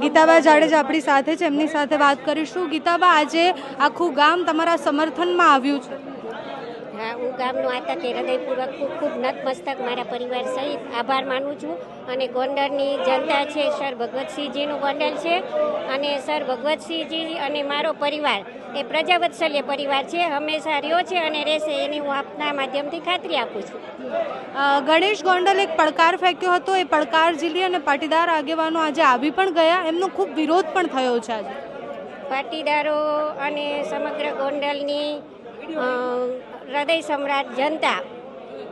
ગીતાબા જાડેજા આપણી સાથે છે. એમની સાથે વાત કરીશું. ગીતાબા, આજે આખું ગામ તમારા સમર્થનમાં આવ્યું છે. હા હું ગામનો આ તકે હૃદયપૂર્વક ખૂબ ખૂબ નતમસ્તક મારા પરિવાર સહિત આભાર માનું છું. અને ગોંડલની જનતા છે સર ભગવતસિંહજીનું ગોંડલ છે. અને સર ભગવતસિંહજી અને મારો પરિવાર એ પ્રજાવત્સલ્ય પરિવાર છે હંમેશા રહ્યો છે અને રહેશે એની હું આપના માધ્યમથી ખાતરી આપું છું. ગણેશ ગોંડલ એક પડકાર ફેંક્યો હતો. એ પડકાર ઝીલી અને પાટીદાર આગેવાનો આજે આવી પણ ગયા. એમનો ખૂબ વિરોધ પણ થયો છે આજે. પાટીદારો અને સમગ્ર ગોંડલની હૃદય સમ્રાટ જનતા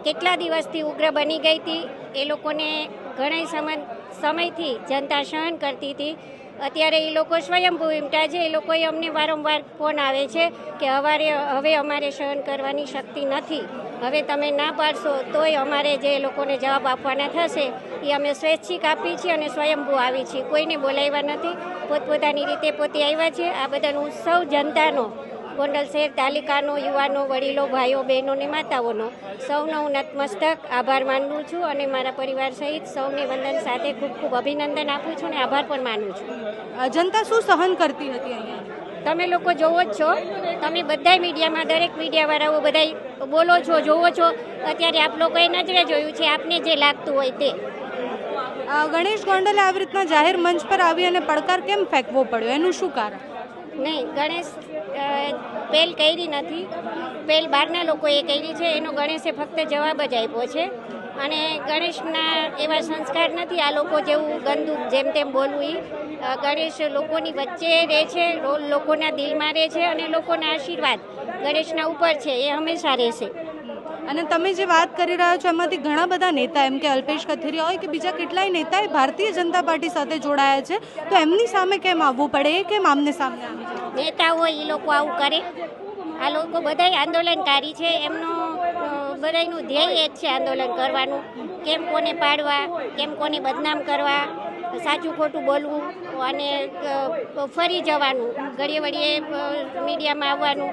કેટલા દિવસથી ઉગ્ર બની ગઈ હતી એ લોકોને ઘણા સમય સમયથી જનતા સહન કરતી હતી. અત્યારે એ લોકો સ્વયંભૂ ઇમટા છે. એ લોકોએ અમને વારંવાર ફોન આવે છે કે હવારે હવે અમારે સહન કરવાની શક્તિ નથી. હવે તમે ના પાડશો તોય અમારે જે લોકોને જવાબ આપવાના થશે એ અમે સ્વૈચ્છિક આપી છીએ અને સ્વયંભૂ આવી છીએ. કોઈને બોલાવ્યા નથી. પોતપોતાની રીતે પોતે આવ્યા છે. આ હું સૌ જનતાનો ગોંડલ શહેર તાલુકાનો યુવાનો વડીલો ભાઈઓ બહેનો ને માતાઓનો સૌનો હું નતમસ્તક આભાર માનું છું અને મારા પરિવાર સહિત સૌને વંદન સાથે ખૂબ ખૂબ અભિનંદન આપું છું અને આભાર પણ માનું છું. જનતા શું સહન કરતી હતી અહીંયા? તમે લોકો જોવો જ છો. તમે બધાય મીડિયામાં દરેક મીડિયાવાળાઓ બધાય બોલો છો જોવો છો. અત્યારે આપ લોકોએ નજરે જોયું છે આપને જે લાગતું હોય તે. ગણેશ ગોંડલે આવી રીતના જાહેર મંચ પર આવી અને પડકાર કેમ ફેંકવો પડ્યો? એનું શું કારણ? નહીં ગણેશ પહેલ કરી નથી. પહેલ બહારના લોકોએ કરી છે. એનો ગણેશે ફક્ત જવાબ જ આપ્યો છે. અને ગણેશના એવા સંસ્કાર નથી આ લોકો જેવું ગંદુ જેમ તેમ બોલવું એ ગણેશ લોકોની વચ્ચે રહે છે લોકોના દિલમાં રહે છે અને લોકોના આશીર્વાદ ગણેશના ઉપર છે. એ હંમેશા રહેશે. અને તમે જે વાત કરી રહ્યા છો, એમાંથી ઘણા બધા નેતા, એમ કે અલ્પેશ કથિરિયા હોય કે બીજા કેટલાય નેતાએ ભારતીય જનતા પાર્ટી સાથે જોડાયા છે. તો એમની સામે કેમ આવવું પડે? કેમ આમને સામે નેતા હોય એ લોકો આવું કરે. આ લોકો બધાય આંદોલનકારી છે. એમનો બધાનું ધ્યેય એક છે આંદોલન કરવાનું. કેમ કોને પાડવા, કેમ કોને બદનામ કરવા, સાચું ખોટું બોલવું અને ફરી જવાનું. ઘડીએ વળીએ મીડિયામાં આવવાનું.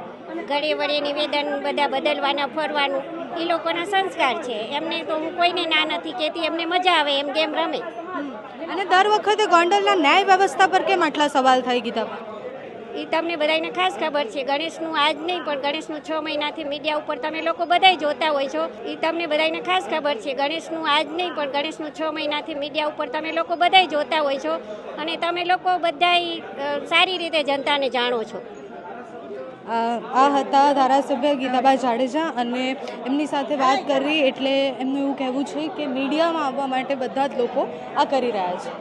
ઘડીએ વળીએ નિવેદન બધા બદલવાના, ફરવાનું. એ લોકોના સંસ્કાર છે. એમને તો હું કોઈને ના નથી કહેતી એમને મજા આવે એમ ગેમ રમે. અને દર વખતે ગોંડલના ન્યાય વ્યવસ્થા પર કેમ આટલા સવાલ થઈ ગીતા એ તમને બધાને ખાસ ખબર છે ગણેશનું આજ નહીં પણ ગણેશનું છ મહિનાથી મીડિયા ઉપર તમે લોકો બધાય જોતા હોય છો. એ તમને બધાને ખાસ ખબર છે ગણેશનું આજ નહીં પણ ગણેશનું છ મહિનાથી મીડિયા ઉપર તમે લોકો બધાય જોતા હોય છો. અને તમે લોકો બધાય સારી રીતે જનતાને જાણો છો. આ હતા ધારાસભ્ય ગીતાબા જાડેજા અને એમની સાથે વાત કરી એટલે એમનું એવું કહેવું છે કે મીડિયામાં આવવા માટે બધા જ લોકો આ કરી રહ્યા છે.